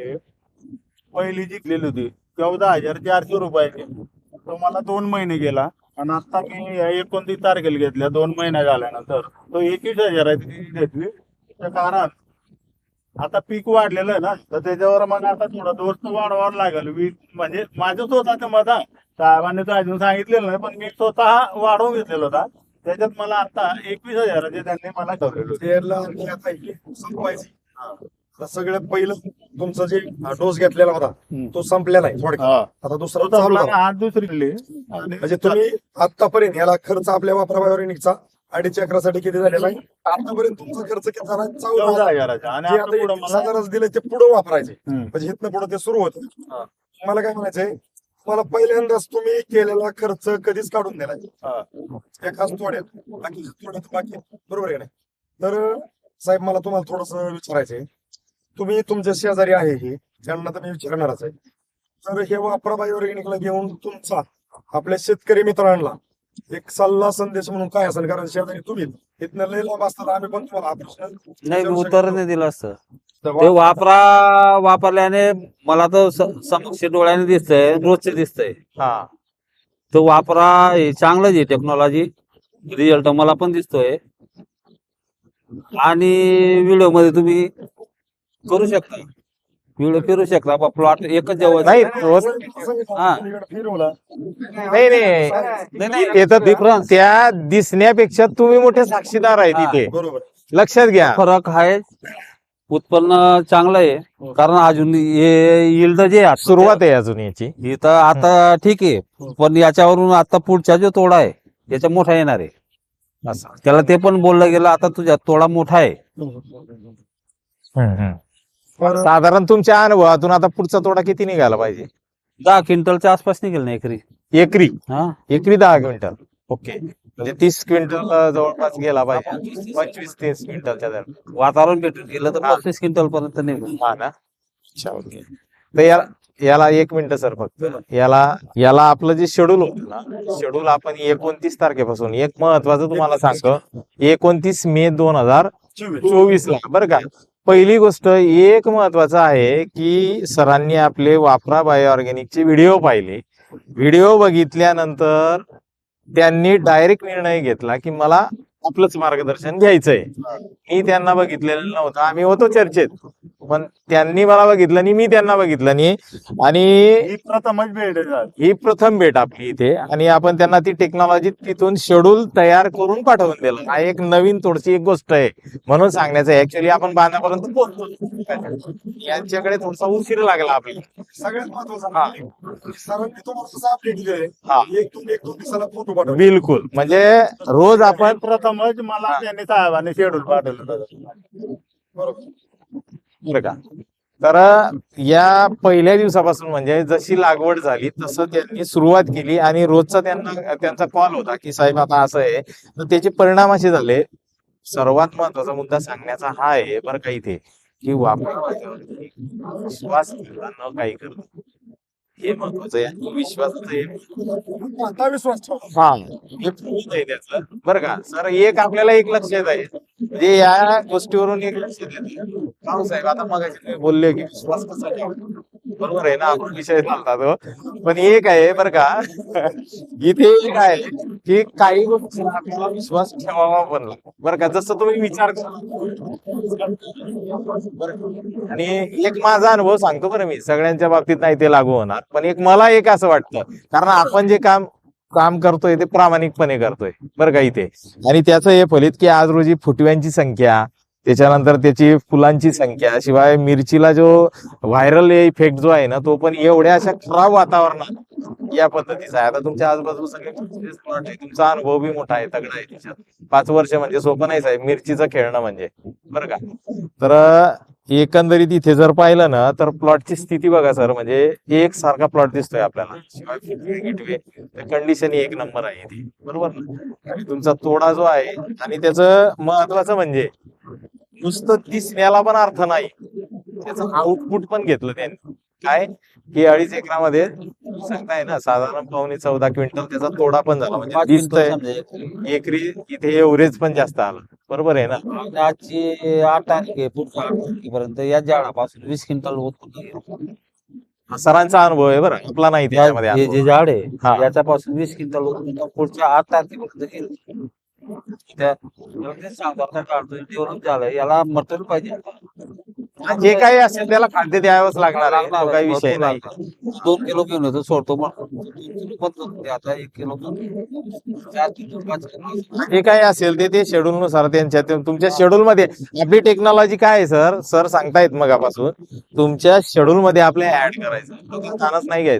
आहे पहिली जिंकलेली होती. चौदा हजार चारशे रुपयाची. तो मला दोन महिने गेला. आणि आता मी एकोणतीस तारखेला घेतल्या. दोन महिने झाल्यानंतर. तो एकवीस हजाराची घेतली त्या कारण आता पीक वाढलेलं आहे ना तर त्याच्यावर मग आता थोडा दोस्त वाढवावं लागेल. वीज म्हणजे माझं स्वतःचं मत आहे. साहेबांनी तर अजून सांगितलेलं नाही पण मी स्वतः वाढवून घेतलेला होता. त्याच्यात मला आता एकवीस हजाराचे त्यांनी मला ठेवलेलं सगळ्यात पहिलं तुमचा जे डोस घेतलेला होता तो संपलेला आहे थोडक्यात. हा. आता दुसरा. आज दुसरी म्हणजे तुम्ही आतापर्यंत याला खर्च आपल्या वापरावर निघचा अडीच एकरासाठी किती झालेला आहे? आतापर्यंत तुमचा खर्च किती झाला? चौदा. हजाराचा दिले ते पुढे वापरायचे. म्हणजे इथनं पुढे ते सुरू होतं. मला काय म्हणायचंय? मला पहिल्यांदाच तुम्ही केलेला खर्च कधीच काढून दिला हा. एकाच तोड्यात बाकी तोड्यात बाकी. बरोबर आहे नाही? तर साहेब मला तुम्हाला थोडस विचारायचंय. तुम्ही तुमच्या शेजारी आहे हे. त्यांना तर मी विचारणारच आहे. तर हे वापरा बायोऑर्गॅनिकला घेऊन तुमचा आपल्या शेतकरी मित्रांना एक सल्ला संदेश म्हणून काय असेल? कारण शेजारी तुम्ही इथनं लय लांब असतात आम्ही पण तुम्हाला हा प्रश्न नाही विचारू उत्तर शकतो. नाही दिलं असतं. तर ते वापरा वापरल्याने मला तर स- समक्ष डोळ्याने दिसतंय रोजचे दिसतंय. हा. तो वापरा हे चांगलंच आहे टेक्नॉलॉजी रिझल्ट मला पण दिसतोय. आणि व्हिडिओमध्ये तुम्ही करू शकता. व्हिडिओ फिरू शकता. प्लॉट एकच जवळ नाही हा. इकडं फिरवला. नाही नाही. Difference. त्या दिसण्यापेक्षा तुम्ही मोठे साक्षीदार आहे हा. तिथे. बरोबर. लक्षात घ्या. फरक आहे. उत्पन्न चांगलं आहे. कारण अजून हे इल्ड जे आहे सुरुवात आहे अजून याची. ही तर आता ठीक आहे. पण याच्यावरून आता पुढचा जो तोडा आहे याच्या मोठा येणार आहे. असं. त्याला ते पण बोललं गेलं आता तुझ्या तोडा मोठा आहे. तर साधारण तुमच्या अनुभवातून आता पुढचा तोडा किती निघाला पाहिजे? दहा क्विंटलच्या आसपास निघेल ना एकरी. एकरी? हा. एकरी दहा क्विंटल. ओके. म्हणजे तीस क्विंटल जवळपास गेला पाहिजे. पंचवीस तीस क्विंटलच्या दरम्यान. वातावरण भेटून गेलं तर पस्तीस क्विंटल पर्यंत निघेल. हा ना? अच्छा ओके. तर याला याला एक मिनिट सर फक्त याला याला आपलं जे शेड्यूल होतं ना शेड्यूल आपण एकोणतीस तारखेपासून एक महत्वाचं तुम्हाला सांगतो. एकोणतीस मे दोन हजार चोवीस ला बरं का? पहिली गोष्ट एक महत्वाचं आहे की सरांनी आपले वापरा बायो ऑर्गॅनिकचे व्हिडिओ पाहिले. व्हिडिओ बघितल्यानंतर त्यांनी डायरेक्ट निर्णय घेतला की मला आपलंच मार्गदर्शन घ्यायचंय. मी त्यांना बघितलेलं नव्हतं. आम्ही होतो चर्चेत. पण त्यांनी मला बघितलं नाही मी त्यांना बघितलं नाही आणि ही प्रथमच भेट आहे. ही प्रथम भेट आपली इथे. आणि आपण त्यांना ती टेक्नॉलॉजी तिथून शेड्यूल तयार करून पाठवून दिलं. हा एक नवीन थोडीशी एक गोष्ट आहे. म्हणून सांगण्याचं ऍक्च्युली आपण बांधापर्यंत पोहोचतो यांच्याकडे थोडासा उशीर लागला आपल्याला. सगळ्यात महत्वाचं. सरांनी तुम्हाला कसं अपडेट दिलंय. एक दोन एक दोन दिवसाला फोटो पाठवा बिलकुल. म्हणजे रोज आपण प्रथमच मला त्यांनी साहेबांनी शेड्यूल पाठवलं. होतं. बरं का? तर या पहिल्या दिवसापासून म्हणजे जशी लागवड झाली तसं त्यांनी सुरुवात केली आणि रोजचा त्यांना त्यांचा कॉल होता की साहेब आता असं आहे. तर त्याचे परिणाम असे झाले. सर्वात महत्त्वाचा मुद्दा सांगण्याचा हा आहे बरं का इथे की वापरावरती विश्वास न काही करणं हे महत्वाचं आहे विश्वास हा हे आहे त्याचं बरं का? सर एक आपल्याला एक लक्षात आहे. जे या गोष्टीवरून एक लक्षात साहेब आता मग बोलले की विश्वास कसा बरोबर आहे ना आपण विषय चालता तो. पण एक आहे बरं का इथे एक आहे की काही गोष्टी आपल्याला विश्वास ठेवावा पण बरं का जसं तुम्ही विचार करा. आणि एक माझा अनुभव सांगतो बरं मी सगळ्यांच्या बाबतीत नाही ते लागू होणार पण एक मला एक असं वाटतं कारण आपण जे काम काम करतोय ते प्रामाणिकपणे करतोय. बरं का इथे? आणि त्याचं हे फलित की आज रोजी फुटव्यांची संख्या त्याच्यानंतर त्याची फुलांची संख्या शिवाय मिरचीला जो व्हायरल इफेक्ट जो आहे ना तो पण एवढ्या अशा खराब वातावरणात या पद्धतीचा आहे. आता तुमच्या आजूबाजू सगळे प्लॉट आहे. तुमचा अनुभव बी मोठा आहे तगडा आहे त्याच्यात पाच वर्ष म्हणजे सोपं नाही साहेब मिरचीचं खेळणं म्हणजे. बरं का? तर एकंदरीत इथे जर पाहिलं ना तर प्लॉटची स्थिती बघा सर. म्हणजे एक सारखा प्लॉट दिसतोय आपल्याला. शिवाय कंडिशन एक नंबर आहे इथे बरोबर ना? तुमचा तोडा जो आहे आणि त्याचं महत्वाचं म्हणजे नुसतं दिसण्याला पण अर्थ नाही. त्याचं आउटपुट पण घेतलं त्यांनी. काय की अडीच एकरामध्ये सांगताय ना साधारण पावणे चौदा क्विंटल त्याचा तोडा पण झाला म्हणजे दिसतंय एकरी. इथे एव्हरेज पण जास्त आलं बरोबर आहे ना आजची आठ तारीख आहे पुढच्या आठ तारखेपर्यंत या झाडापासून वीस क्विंटल उत्पन्न घेऊ. हा सरांचा अनुभव आहे बरं आपला नाही अनुभव. जे झाड आहे. याच्यापासून वीस क्विंटल उत्पन्न पुढच्या आठ तारखेपर्यंत. त्या डेव्हलप झालंय याला मटेरियल पाहिजे जे काही असेल त्याला खाद्य द्यावंच लागणार आहे. लागणार तो काही विषय नाही. दोन किलो घेऊन येतो सोडतो दे. आता एक किलो जे काही असेल ते ते शेड्यूल नुसार त्यांच्या तुमच्या शेड्यूल मध्ये. आपली टेक्नॉलॉजी काय आहे सर सर सांगतायत मगापासून तुमच्या शेड्यूल मध्ये आपल्या ऍड करायचं. ताणच नाही घ्यायचं.